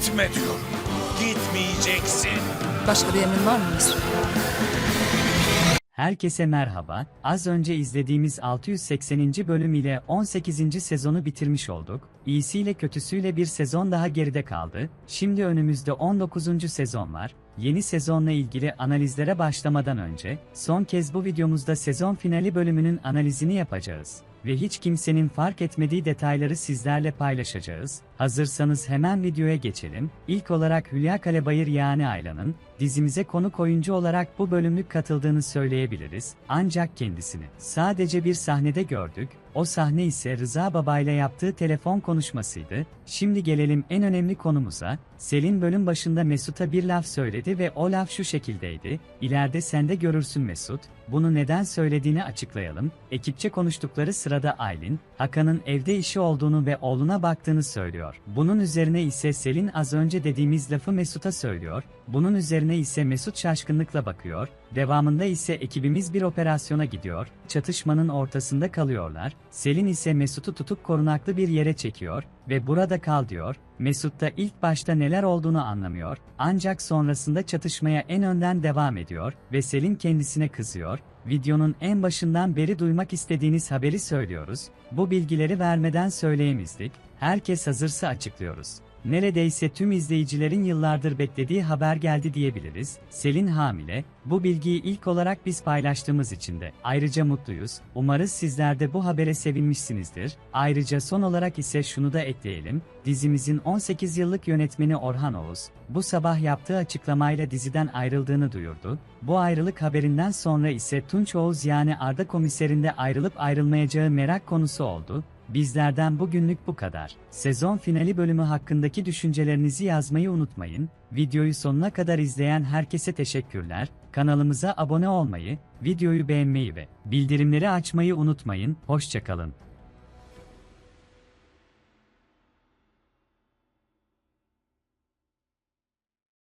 Gitme diyorum. Gitmeyeceksin. Başka bir emrin var mı Mesut? Herkese merhaba. Az önce izlediğimiz 680. bölüm ile 18. sezonu bitirmiş olduk. İyisiyle kötüsüyle bir sezon daha geride kaldı. Şimdi önümüzde 19. sezon var. Yeni sezonla ilgili analizlere başlamadan önce, son kez bu videomuzda sezon finali bölümünün analizini yapacağız. Ve hiç kimsenin fark etmediği detayları sizlerle paylaşacağız. Hazırsanız hemen videoya geçelim. İlk olarak Hülya Kalebayır yani Ayla'nın, dizimize konuk oyuncu olarak bu bölümlük katıldığını söyleyebiliriz. Ancak kendisini sadece bir sahnede gördük. O sahne ise Rıza Baba ile yaptığı telefon konuşmasıydı. Şimdi gelelim en önemli konumuza. Selin bölüm başında Mesut'a bir laf söyledi ve o laf şu şekildeydi. İleride sen de görürsün Mesut. Bunu neden söylediğini açıklayalım. Ekipçe konuştukları sırada Aylin, Hakan'ın evde işi olduğunu ve oğluna baktığını söylüyor. Bunun üzerine ise Selin az önce dediğimiz lafı Mesut'a söylüyor. Bunun üzerine ise Mesut şaşkınlıkla bakıyor. Devamında ise ekibimiz bir operasyona gidiyor. Çatışmanın ortasında kalıyorlar. Selin ise Mesut'u tutup korunaklı bir yere çekiyor ve burada kal diyor. Mesut da ilk başta neler olduğunu anlamıyor. Ancak sonrasında çatışmaya en önden devam ediyor ve Selin kendisine kızıyor. Videonun en başından beri duymak istediğiniz haberi söylüyoruz. Bu bilgileri vermeden söyleyemizdik. Herkes hazırsa açıklıyoruz. Neredeyse tüm izleyicilerin yıllardır beklediği haber geldi diyebiliriz. Selin hamile. Bu bilgiyi ilk olarak biz paylaştığımız için de ayrıca mutluyuz. Umarız sizler de bu habere sevinmişsinizdir. Ayrıca son olarak ise şunu da ekleyelim. Dizimizin 18 yıllık yönetmeni Orhan Oğuz, bu sabah yaptığı açıklamayla diziden ayrıldığını duyurdu. Bu ayrılık haberinden sonra ise Tunç Oğuz yani Arda komiserinde ayrılıp ayrılmayacağı merak konusu oldu. Bizlerden bugünlük bu kadar. Sezon finali bölümü hakkındaki düşüncelerinizi yazmayı unutmayın. Videoyu sonuna kadar izleyen herkese teşekkürler. Kanalımıza abone olmayı, videoyu beğenmeyi ve bildirimleri açmayı unutmayın. Hoşçakalın.